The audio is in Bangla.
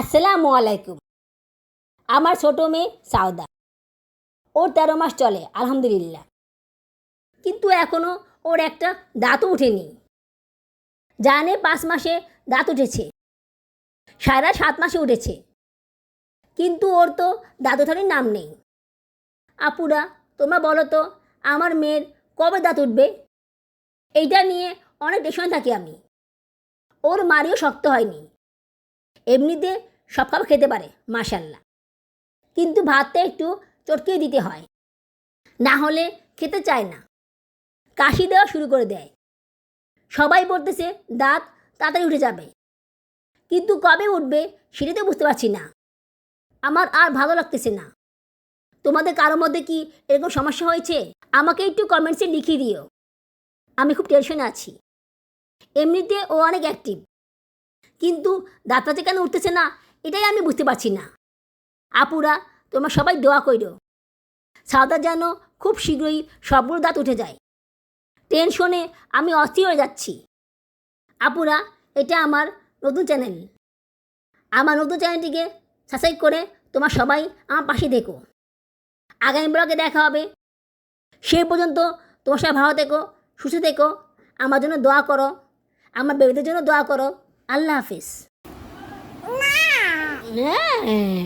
আসসালামু আলাইকুম। আমার ছোট মেয়ে সাউদা ওর তেরো মাস চলে, আলহামদুলিল্লাহ। কিন্তু এখনও ওর একটা দাঁতও উঠেনি। জানে পাঁচ মাসে দাঁত উঠেছে। সারা সাত মাসে উঠেছে। কিন্তু ওর তো দাঁত ওঠারই নাম নেই। আপুরা, তোমরা বলো তো, আমার মেয়ের কবে দাঁত উঠবে? এইটা নিয়ে অনেক টেনশন থাকি আমি। ওর মারিও শক্ত হয়নি। এমনিতে সব খাবার খেতে পারে মাশাল্লাহ কিন্তু ভাতটা একটু চটকিয়ে দিতে হয়। না হলে খেতে চায় না। কাশি দেওয়া শুরু করে দেয়। সবাই বলতেছে, দাঁত তাড়াতাড়ি উঠে যাবে। কিন্তু কবে উঠবে সেটা তো বুঝতে পারছি না। আমার আর ভালো লাগতেছে না। তোমাদের কারোর মধ্যে কি এরকম সমস্যা হয়েছে? আমাকে একটু কমেন্টসে লিখিয়ে দিও। আমি খুব টেনশনে আছি। এমনিতে ও অনেক অ্যাক্টিভ কিন্তু দাঁতটা যে কেন উঠতেছে না? এটাই আমি বুঝতে পারছি না। আপুরা, তোমরা সবাই দোয়া কইরো। সাদা যেন খুব শীঘ্রই সবগুলো দাঁত উঠে যায়। টেনশনে আমি অস্থির হয়ে যাচ্ছি। আপুরা, এটা আমার নতুন চ্যানেল। আমার নতুন চ্যানেলটিকে সাবস্ক্রাইব করে তোমার সবাই আমার পাশে দেখো আগামী ব্লগে দেখা হবে। সেই পর্যন্ত তোমার সবাই ভালো থেকো, সুস্থ থেকো। আমার জন্য দোয়া করো। আমার বেবিদের জন্য দোয়া করো। আল্লাহ হাফিজ। হ্যাঁ।